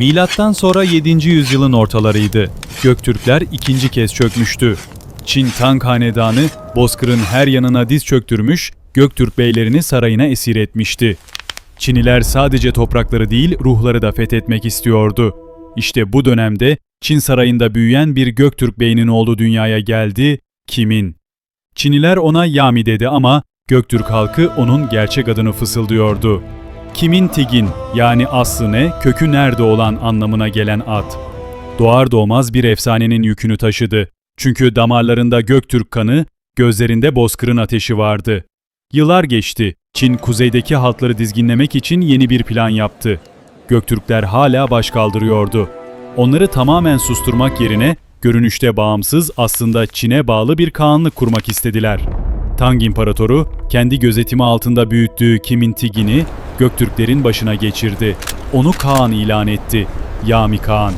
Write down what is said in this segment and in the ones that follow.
Milattan sonra 7. yüzyılın ortalarıydı. Göktürkler ikinci kez çökmüştü. Çin Tang Hanedanı Bozkır'ın her yanına diz çöktürmüş, Göktürk beylerini sarayına esir etmişti. Çiniler sadece toprakları değil ruhları da fethetmek istiyordu. İşte bu dönemde Çin sarayında büyüyen bir Göktürk beynin oğlu dünyaya geldi, kimin? Çiniler ona Yami dedi ama Göktürk halkı onun gerçek adını fısıldıyordu. Kimin Tigin yani aslı ne, kökü nerede olan anlamına gelen ad. Doğar doğmaz bir efsanenin yükünü taşıdı. Çünkü damarlarında Göktürk kanı, gözlerinde bozkırın ateşi vardı. Yıllar geçti. Çin kuzeydeki halkları dizginlemek için yeni bir plan yaptı. Göktürkler hala baş kaldırıyordu. Onları tamamen susturmak yerine görünüşte bağımsız aslında Çin'e bağlı bir kağanlık kurmak istediler. Tang İmparatoru kendi gözetimi altında büyüttüğü Kimin Tigin'i Göktürklerin başına geçirdi. Onu Kaan ilan etti. Yami Kaan.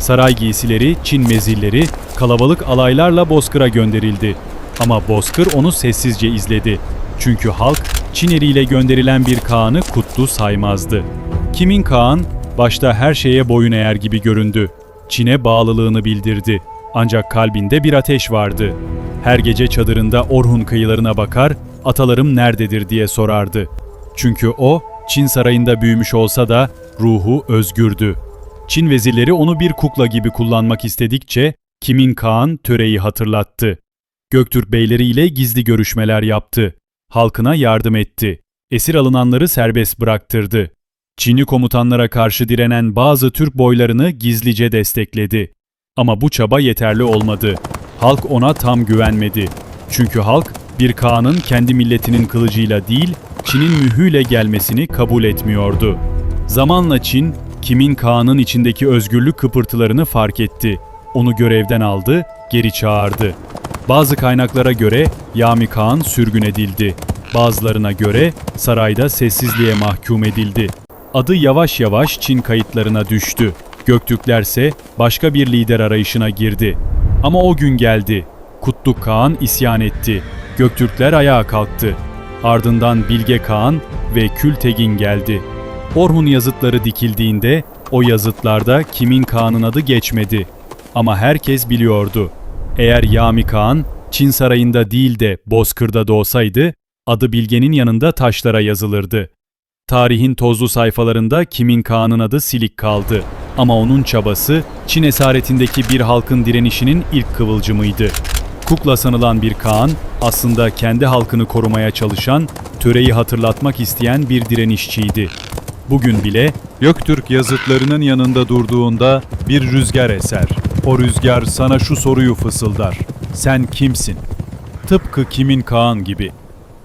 Saray giysileri, Çin mezilleri kalabalık alaylarla Bozkır'a gönderildi. Ama Bozkır onu sessizce izledi. Çünkü halk Çin eliyle gönderilen bir Kaan'ı kutlu saymazdı. Kimin Kaan başta her şeye boyun eğer gibi göründü. Çin'e bağlılığını bildirdi. Ancak kalbinde bir ateş vardı. Her gece çadırında Orhun kıyılarına bakar, atalarım nerededir diye sorardı. Çünkü o, Çin sarayında büyümüş olsa da ruhu özgürdü. Çin vezirleri onu bir kukla gibi kullanmak istedikçe Kimin Kaan töreyi hatırlattı. Göktürk beyleriyle gizli görüşmeler yaptı. Halkına yardım etti. Esir alınanları serbest bıraktırdı. Çinli komutanlara karşı direnen bazı Türk boylarını gizlice destekledi. Ama bu çaba yeterli olmadı. Halk ona tam güvenmedi. Çünkü halk bir Kaan'ın kendi milletinin kılıcıyla değil, Çin'in mühüyle gelmesini kabul etmiyordu. Zamanla Çin, Kimin Kaan'ın içindeki özgürlük kıpırtılarını fark etti. Onu görevden aldı, geri çağırdı. Bazı kaynaklara göre Yami Kaan sürgün edildi. Bazılarına göre sarayda sessizliğe mahkum edildi. Adı yavaş yavaş Çin kayıtlarına düştü. Göktürklerse başka bir lider arayışına girdi. Ama o gün geldi. Kutluk Kağan isyan etti. Göktürkler ayağa kalktı. Ardından Bilge Kağan ve Kültegin geldi. Orhun yazıtları dikildiğinde o yazıtlarda kimin Kağan'ın adı geçmedi. Ama herkes biliyordu. Eğer Yami Kağan Çin sarayında değil de Bozkır'da doğsaydı adı Bilge'nin yanında taşlara yazılırdı. Tarihin tozlu sayfalarında Kimin Kağan'ın adı silik kaldı. Ama onun çabası Çin esaretindeki bir halkın direnişinin ilk kıvılcımıydı. Kukla sanılan bir Kaan aslında kendi halkını korumaya çalışan, töreyi hatırlatmak isteyen bir direnişçiydi. Bugün bile Göktürk yazıtlarının yanında durduğunda bir rüzgar eser. O rüzgar sana şu soruyu fısıldar. Sen kimsin? Tıpkı Kimin Kaan gibi.